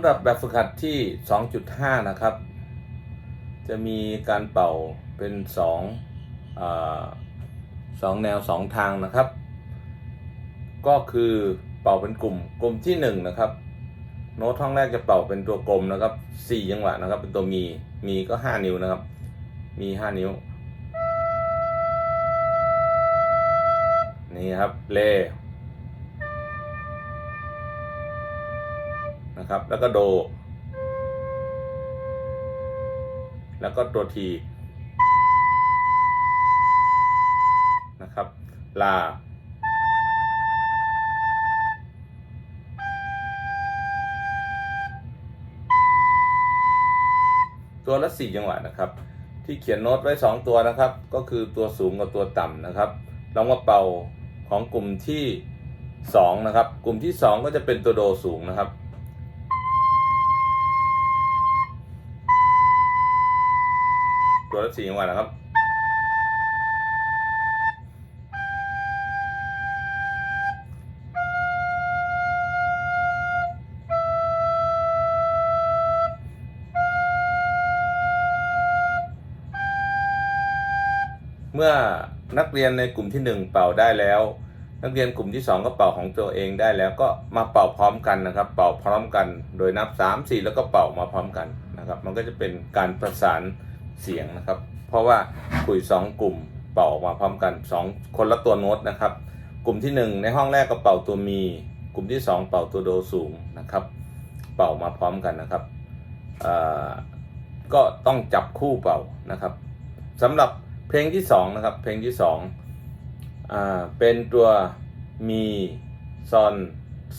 สำหรับแบบฝึกหัดที่ 2.5 นะครับ จะมีการเป่าเป็น2อสองแนว 2 ทางนะครับ ก็คือเป่าเป็นกลุ่มกลุ่มที่ 1 นะครับ โน้ตท่องแรกจะเป่าเป็นตัวกลมนะครับ4จังหวะนะครับ เป็นตัวมีมีก็ 5 นิ้วนะครับ มี 5 นิ้ว นี่ครับ เล ครับ แล้วก็โด แล้วก็ตัวทีนะครับ ลา ตัวละสี่จังหวะนะครับ ที่เขียนโน้ตไว้สองตัวนะครับ ก็คือตัวสูงกับตัวต่ำนะครับลองมาเป่าของกลุ่มที่สองนะครับ กลุ่มที่สองก็จะเป็นตัวโดสูงนะครับ ตัวสี่จังหวะนะครับ เมื่อนักเรียนในกลุ่มที่ 1 เป่าได้แล้ว นักเรียนกลุ่มที่ 2 ก็เป่าของตัวเองได้แล้วก็มาเป่าพร้อมกันนะครับ เป่าพร้อมกัน โดยนับ 3 4 แล้วก็เป่ามาพร้อมกันนะครับ มันก็จะเป็นการประสาน เสียงนะครับ เพราะว่าคุย 2 กลุ่มเป่าออกมาพร้อมกัน 2 คนละตัวโน้ตนะครับ กลุ่มที่ 1 ในห้องแรกก็เป่าตัวมี กลุ่มที่ 2 เป่าตัวโดสูงนะครับ เป่ามาพร้อมกันนะครับก็ต้องจับคู่เป่านะครับสำหรับเพลงที่2นะครับเพลงที่2อ่าเป็นตัวมีซอน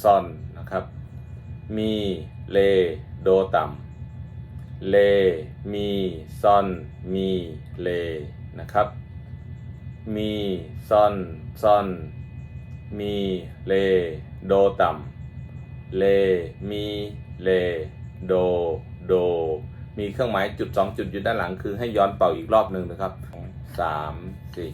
ซอนนะครับ มีเลโดต่ำ เล มี ซอน มี เล นะครับ มี ซอน ซอน มี เล โดต่ำเล มี เล โด โด มีเครื่องหมายจุด2จุดอยู่ด้านหลังคือให้ย้อนเป่าอีกรอบหนึ่งนะครับสามสี่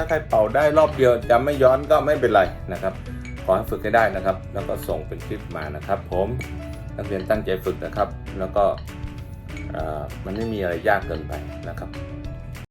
ถ้าใครเป่าได้รอบเดียวจะไม่ย้อนก็ไม่เป็นไรนะครับ ขอให้ฝึกให้ได้นะครับ แล้วก็ส่งเป็นคลิปมานะครับ ผมนักเรียนตั้งใจฝึกนะครับ แล้วก็มันไม่มีอะไรยากเกินไปนะครับ